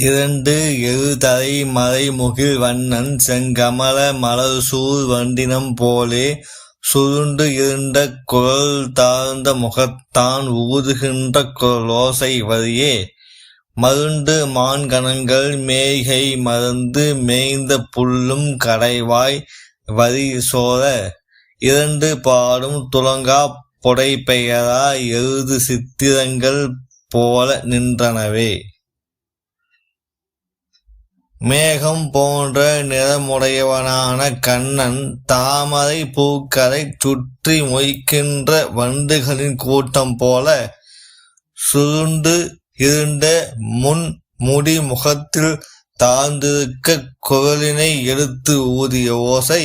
இரண்டு எழுதலை மறைமுகில் வண்ணன் செங்கமல மலர்சூழ் வண்டினம் போலே சுருண்டு இருண்ட குரல் தாழ்ந்த முகத்தான் ஊதுகின்ற குரலோசை வழியே. மருண்டு மான்கணங்கள் மேய்கை மறந்து மேய்ந்த புல்லும் கடைவாய் வரி சோர இரண்டு பாடும் துலங்கா புடைப்பெயரா எழுது சித்திரங்கள் போல நின்றனவே. மேகம் போன்ற நிறமுடையவனான கண்ணன் தாமரை பூக்களை சுற்றி மொய்க்கின்ற வண்டுகளின் கூட்டம் போல சுருண்டு இருண்ட முன் முடி முகத்தில் தாழ்ந்திருக்க குரலினை எடுத்து ஊதிய ஓசை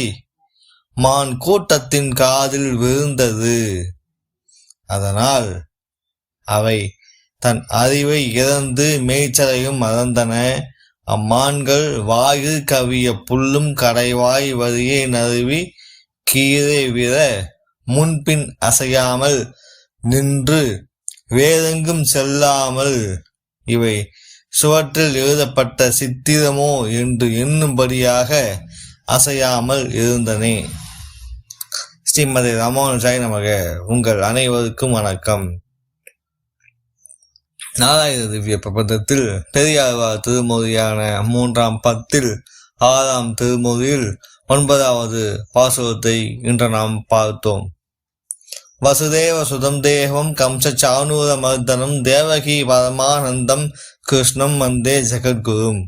மான் கூட்டத்தின் காதில் விழுந்தது. அதனால் அவை தன் அறிவை இழந்து மேய்ச்சலையும் மறந்தன. அம்மான்கள் வாயில் கவிய புல்லும் கடைவாய் வரியை நழுவி கீழே விர முன்பின் அசையாமல் நின்று வேறெங்கும் செல்லாமல் இவை சுவற்றில் எழுதப்பட்ட சித்திரமோ என்று எண்ணும்படியாக அசையாமல் இருந்தனே. ஸ்ரீமதி ராமானுஜாய் நமக. உங்கள் அனைவருக்கும் வணக்கம். நாலாயிர திவ்ய பிரபந்தத்தில் பெரியாழ்வார் திருமொழியான மூன்றாம் பத்தில் ஆறாம் திருமொழியில் ஒன்பதாவது பாசுரத்தை இன்று நாம் பார்த்தோம். வசுதேவ சுதம் தேவம் கம்ச சானூர மர்தனம் தேவகி பரமானந்தம் கிருஷ்ணம் வந்தே ஜெகத்குரும்